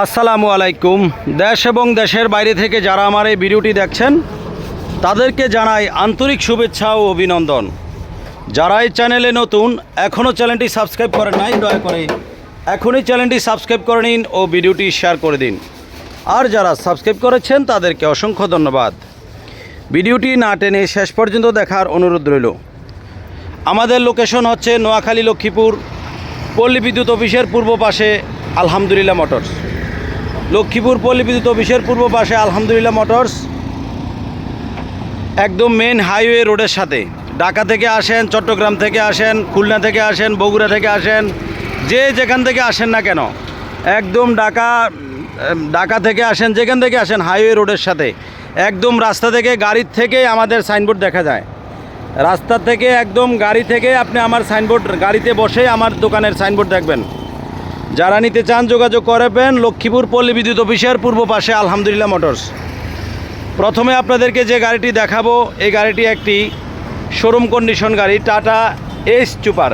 আসসালামু আলাইকুম। দেশ এবং দেশের বাইরে থেকে যারা আমার এই ভিডিওটি দেখছেন, তাদেরকে জানাই আন্তরিক শুভেচ্ছা ও অভিনন্দন। যারা এই চ্যানেলে নতুন, এখনও চ্যানেলটি সাবস্ক্রাইব করেন নাই, দয়া করে এখনই চ্যানেলটি সাবস্ক্রাইব করে নিন ও ভিডিওটি শেয়ার করে দিন। আর যারা সাবস্ক্রাইব করেছেন, তাদেরকে অসংখ্য ধন্যবাদ। ভিডিওটি না টেনে শেষ পর্যন্ত দেখার অনুরোধ রইল। আমাদের লোকেশন হচ্ছে নোয়াখালী লক্ষ্মীপুর, পল্লী বিদ্যুৎ অফিসের পূর্ব পাশে আলহামদুলিল্লাহ মোটরস। লক্ষ্মীপুর পল্লী বিদ্যুৎ অফিসের পূর্ব পাশে আলহামদুলিল্লাহ মোটরস, একদম মেন হাইওয়ে রোডের সাথে। ঢাকা থেকে আসেন, চট্টগ্রাম থেকে আসেন, খুলনা থেকে আসেন, বগুড়া থেকে আসেন, যে যেখান থেকে আসেন না কেন, একদম ঢাকা ঢাকা থেকে আসেন, যেখান থেকে আসেন হাইওয়ে রোডের সাথে। একদম রাস্তা থেকে, গাড়ির থেকে আমাদের সাইনবোর্ড দেখা যায়। রাস্তা থেকে একদম গাড়ি থেকে আপনি আমার সাইনবোর্ড গাড়িতে বসে আমার দোকানের সাইনবোর্ড দেখবেন। যারা নিতে চান যোগাযোগ করবেন লক্ষ্মীপুর পল্লী বিদ্যুৎ অফিসের পূর্ব পাশে আলহামদুলিল্লাহ মোটরস। প্রথমে আপনাদেরকে যে গাড়িটি দেখাবো, এই গাড়িটি একটি শোরুম কন্ডিশন গাড়ি, Tata Ace Super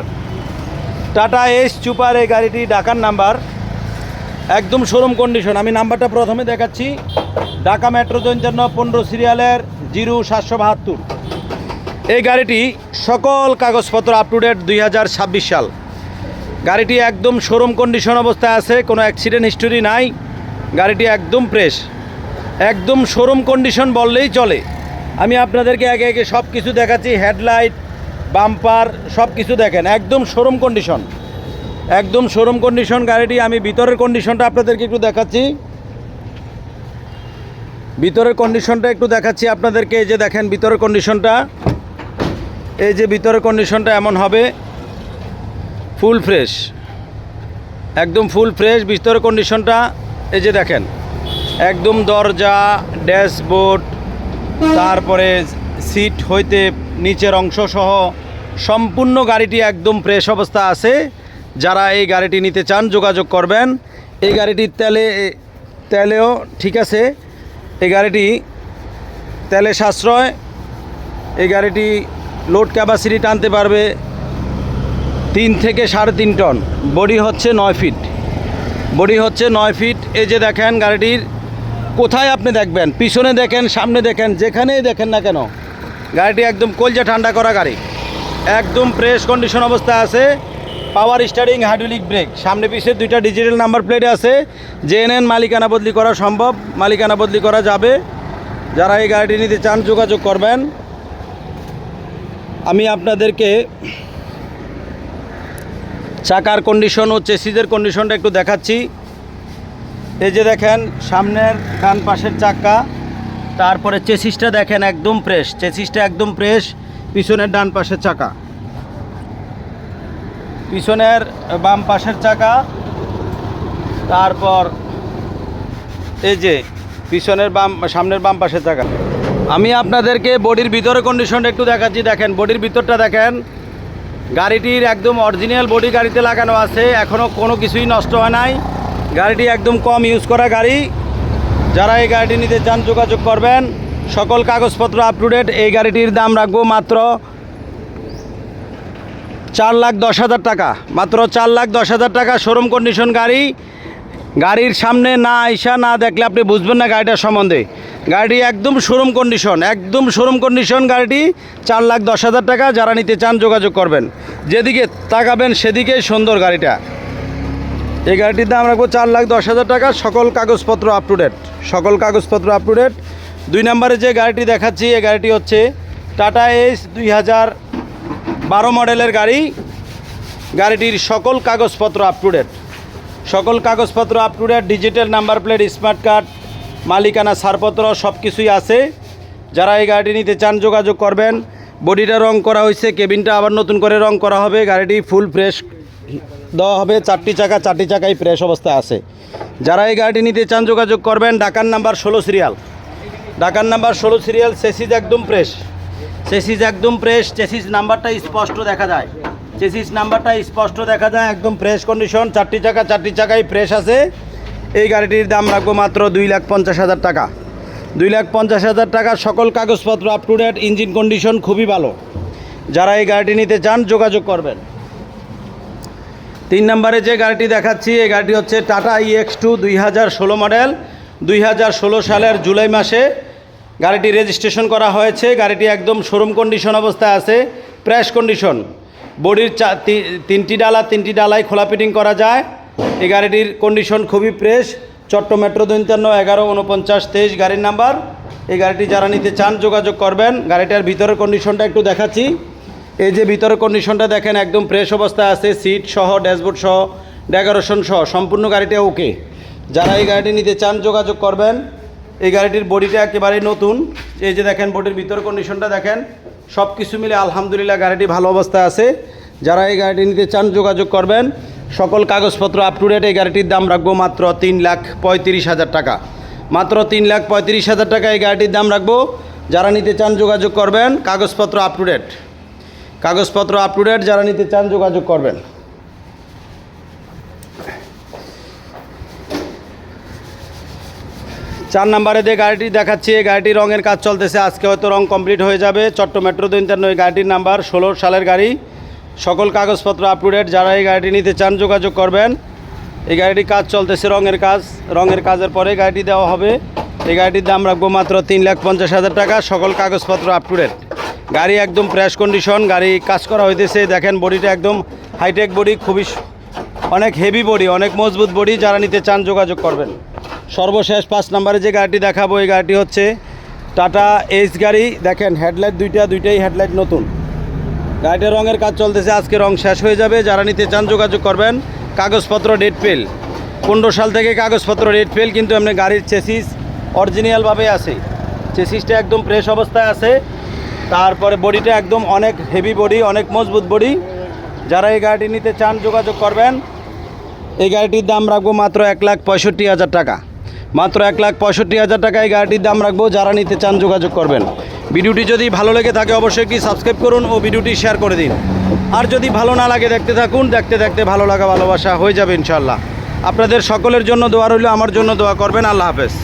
Tata Ace Super এই গাড়িটি ঢাকার নাম্বার। একদম শোরুম কন্ডিশন। আমি নাম্বারটা প্রথমে দেখাচ্ছি। ঢাকা মেট্রো জন্য পনেরো সিরিয়ালের জিরো সাতশো বাহাত্তর। এই গাড়িটি সকল কাগজপত্র আপ টু ডেট দুই হাজার ছাব্বিশ সাল। গাড়িটি একদম শোরুম কন্ডিশন অবস্থায় আছে, কোনো অ্যাক্সিডেন্ট হিস্টোরি নাই, গাড়িটি একদম ফ্রেশ একদম শোরুম কন্ডিশন বললেই চলে। আমি আপনাদেরকে একে একে সব কিছু দেখাচ্ছি হেডলাইট বাম্পার সব কিছু দেখেন, একদম শোরুম কন্ডিশন একদম শোরুম কন্ডিশন গাড়িটি আমি ভিতরের কন্ডিশনটা আপনাদেরকে একটু দেখাচ্ছি। ভিতরের কন্ডিশনটা একটু দেখাচ্ছি আপনাদেরকে, এই যে দেখেন ভিতরের কন্ডিশনটা এই যে ভিতরের কন্ডিশনটা এমন হবে। Full fresh. একদম ফুল ফ্রেশ, ভিতরের কন্ডিশনটা এই যে দেখেন। একদম দরজা, ড্যাশবোর্ড, তারপরে সিট হইতে নিচের অংশ সহ সম্পূর্ণ গাড়িটি একদম ফ্রেশ অবস্থা আছে। যারা এই গাড়িটি নিতে চান, যোগাযোগ করবেন। এই গাড়িটির তেলে, তেলেও ঠিক আছে। এই গাড়িটি তেলে সাশ্রয়। এই গাড়িটি লোড ক্যাপাসিটি টানতে পারবে। তিন থেকে সাড়ে তিন টন। বডি হচ্ছে নয় ফিট। বডি হচ্ছে নয় ফিট। এই যে দেখেন গাড়িটির, কোথায় আপনি দেখবেন? পিছনে দেখেন, সামনে দেখেন, যেখানেই দেখেন না কেন, গাড়িটি একদম কলজা ঠান্ডা করা গাড়ি। একদম ফ্রেশ কন্ডিশন অবস্থা আছে। পাওয়ার স্টারিং হাইড্রোলিক ব্রেক সামনে পিছে দুইটা ডিজিটাল নাম্বার প্লেট আছে। জেএনএন মালিকানা বদলি করা সম্ভব। মালিকানা বদলি করা যাবে। যারা এই গাড়িটি নিতে চান, যোগাযোগ করবেন। আমি আপনাদেরকে চাকার কন্ডিশন ও চেসিজের কন্ডিশনটা একটু দেখাচ্ছি। এই যে দেখেন, সামনের ডান পাশের চাকা, তারপরে চেসিসটা দেখেন একদম ফ্রেশ চেসিসটা একদম ফ্রেশ পিছনের ডান পাশের চাকা। পিছনের বাম পাশের চাকা, তারপর এই যে পিছনের বাম, সামনের বাম পাশের চাকা। আমি আপনাদেরকে বডির ভিতরে কন্ডিশনটা একটু দেখাচ্ছি, দেখেন, বডির ভিতরটা দেখেন। গাড়িটির একদম অরিজিনাল বডি গাড়িতে লাগানো আছে এখনও কোনো কিছুই নষ্ট হয় নাই। গাড়িটি একদম কম ইউজ করা গাড়ি। যারা এই গাড়িটি নিতে চান যোগাযোগ করবেন, সকল কাগজপত্র আপ টু ডেট এই গাড়িটির দাম রাখব মাত্র চার লাখ দশ হাজার টাকা। মাত্র চার লাখ দশ হাজার টাকা শোরুম কন্ডিশন গাড়ি। গাড়ির সামনে না আইসা না দেখলে আপনি বুঝবেন না গাড়িটার সম্বন্ধে। গাড়িটি একদম শোরুম কন্ডিশন একদম শোরুম কন্ডিশন গাড়িটি চার লাখ দশ হাজার টাকা যারা নিতে চান যোগাযোগ করবেন। যেদিকে তাকাবেন সেদিকেই সুন্দর গাড়িটা। এই গাড়িটির দাম রাখব চার লাখ দশ হাজার টাকা, সকল কাগজপত্র আপ টু ডেট সকল কাগজপত্র আপ টু ডেট দুই নম্বরে যে গাড়িটি দেখাচ্ছি, এই গাড়িটি হচ্ছে টাটা এস দুই হাজার বারো মডেলের গাড়ি। গাড়িটির সকল কাগজপত্র আপ টু ডেট সকল কাগজপত্র up to date digital number plate smart card মালিকানা ছাড়পত্র সব কিছুই আছে। যারা এই গাড়িটি নিতে চান, যোগাযোগ করবেন। বডিটা রং করা হয়েছে, কেবিনটা আবার নতুন করে রং করা হবে। গাড়িটি ফুল ফ্রেশ দেওয়া হবে। চারটি চাকা, চারটি চাকাই ফ্রেশ অবস্থায় আছে। যারা এই গাড়িটি নিতে চান, যোগাযোগ করবেন। ডাকার নাম্বার ষোলো সিরিয়াল ডাকার নাম্বার ষোলো সিরিয়াল চেসিস একদম ফ্রেশ চেসিস একদম ফ্রেশ চেসিস নাম্বারটা স্পষ্ট দেখা যায়। চেসিস নাম্বারটা স্পষ্ট দেখা যায়, একদম ফ্রেশ কন্ডিশন চারটি চাকা, চারটি চাকাই ফ্রেশ আছে। এই গাড়িটির দাম রাখব মাত্র দুই লাখ পঞ্চাশ হাজার টাকা। দুই লাখ পঞ্চাশ হাজার টাকা সকল কাগজপত্র up to date engine condition খুবই ভালো। যারা এই গাড়িটি নিতে চান, যোগাযোগ করবেন। তিন নম্বরে যে গাড়িটি দেখাচ্ছি, এই গাড়িটি হচ্ছে টাটা ইএক্স টু দুই হাজার ষোলো মডেল দুই হাজার ষোলো সালের জুলাই মাসে গাড়িটি রেজিস্ট্রেশন করা হয়েছে। গাড়িটি একদম শোরুম কন্ডিশন অবস্থায় আছে প্রেস কন্ডিশন বডির চা তিনটি ডালা, তিনটি ডালাই খোলা ফিটিং করা যায়। এই গাড়িটির কন্ডিশন খুবই ফ্রেশ চট্ট মেট্রো দৈন্তান্ন, এগারো উনপঞ্চাশ তেইশ গাড়ির নাম্বার এই গাড়িটি যারা নিতে চান, যোগাযোগ করবেন। গাড়িটার ভিতরের কন্ডিশনটা একটু দেখাচ্ছি। এই যে ভিতরের কন্ডিশনটা দেখেন, একদম ফ্রেশ অবস্থায় আছে। সিট সহ ড্যাশবোর্ড সহ ডেকোরেশন সহ, সম্পূর্ণ গাড়িটা ওকে যারা এই গাড়িটি নিতে চান, যোগাযোগ করবেন। এই গাড়িটির বডিটা একেবারেই নতুন। এই যে দেখেন বডির ভিতর কন্ডিশনটা দেখেন। সব কিছু মিলে আলহামদুলিল্লাহ গাড়িটি ভালো অবস্থায় আছে। যারা এই গাড়িটি নিতে চান, যোগাযোগ করবেন। সকল কাগজপত্র আপ টু ডেট এই গাড়িটির দাম রাখব মাত্র তিন লাখ পঁয়ত্রিশ হাজার টাকা। মাত্র তিন লাখ পঁয়ত্রিশ হাজার টাকা এই গাড়িটির দাম রাখব। যারা নিতে চান, যোগাযোগ করবেন। কাগজপত্র আপ টু ডেট কাগজপত্র আপ টু ডেট যারা নিতে চান, যোগাযোগ করবেন। চার নম্বরে যে গাড়িটি দেখাচ্ছি, এই গাড়িটি রঙের কাজ চলতেছে। আজকে হয়তো রং কমপ্লিট হয়ে যাবে। চট্ট মেট্রো ইন্টারনো এই গাড়িটির নাম্বার ষোলো সালের গাড়ি। সকল কাগজপত্র আপ টু ডেট যারা এই গাড়িটি নিতে চান, যোগাযোগ করবেন। এই গাড়িটির কাজ চলতেছে রঙের কাজ। রঙের কাজের পরে গাড়িটি দেওয়া হবে। এই গাড়িটির দাম রাখব মাত্র তিন লাখ পঞ্চাশ হাজার টাকা। সকল কাগজপত্র আপ টু ডেট গাড়ি একদম ফ্রেশ কন্ডিশন গাড়ি কাজ করা হইতেছে। দেখেন, বডিটা একদম হাইটেক বডি খুবই অনেক হেভি বডি অনেক মজবুত বডি যারা নিতে চান, যোগাযোগ করবেন। সর্বশেষ পাঁচ নম্বরে যে গাড়িটি দেখাবো, এই গাড়িটি হচ্ছে টাটা এইচ গাড়ি। দেখেন, হেডলাইট দুইটা, দুইটাই হেডলাইট নতুন। গাড়িটার রঙের কাজ চলতেছে, আজকে রং শেষ হয়ে যাবে। যারা নিতে চান, যোগাযোগ করবেন। কাগজপত্র ডেট ফেল। পনেরো সাল থেকে কাগজপত্র ডেট ফেল, কিন্তু এমনি গাড়ির চেসিস অরিজিনালভাবে আছে। চেসিসটা একদম ফ্রেশ অবস্থায় আছে। তারপরে বডিটা একদম অনেক হেভি বডি অনেক মজবুত বডি যারা এই গাড়িটি নিতে চান, যোগাযোগ করবেন। এই গাড়িটির দাম রাখব মাত্র এক লাখ পঁয়ষট্টি হাজার টাকা। মাত্র এক লাখ পঁয়ষট্টি হাজার টাকায় গাড়িটির দাম রাখব, যারা নিতে চান যোগাযোগ করবেন। ভিডিওটি যদি ভালো লেগে থাকে, অবশ্যই একটি সাবস্ক্রাইব করুন ও ভিডিওটি শেয়ার করে দিন। আর যদি ভালো না লাগে দেখতে থাকুন, দেখতে দেখতে ভালো লাগা, ভালোবাসা হয়ে যাবে ইনশাল্লাহ আপনাদের সকলের জন্য দোয়া রইল, আমার জন্য দোয়া করবেন, আল্লাহ হাফেজ।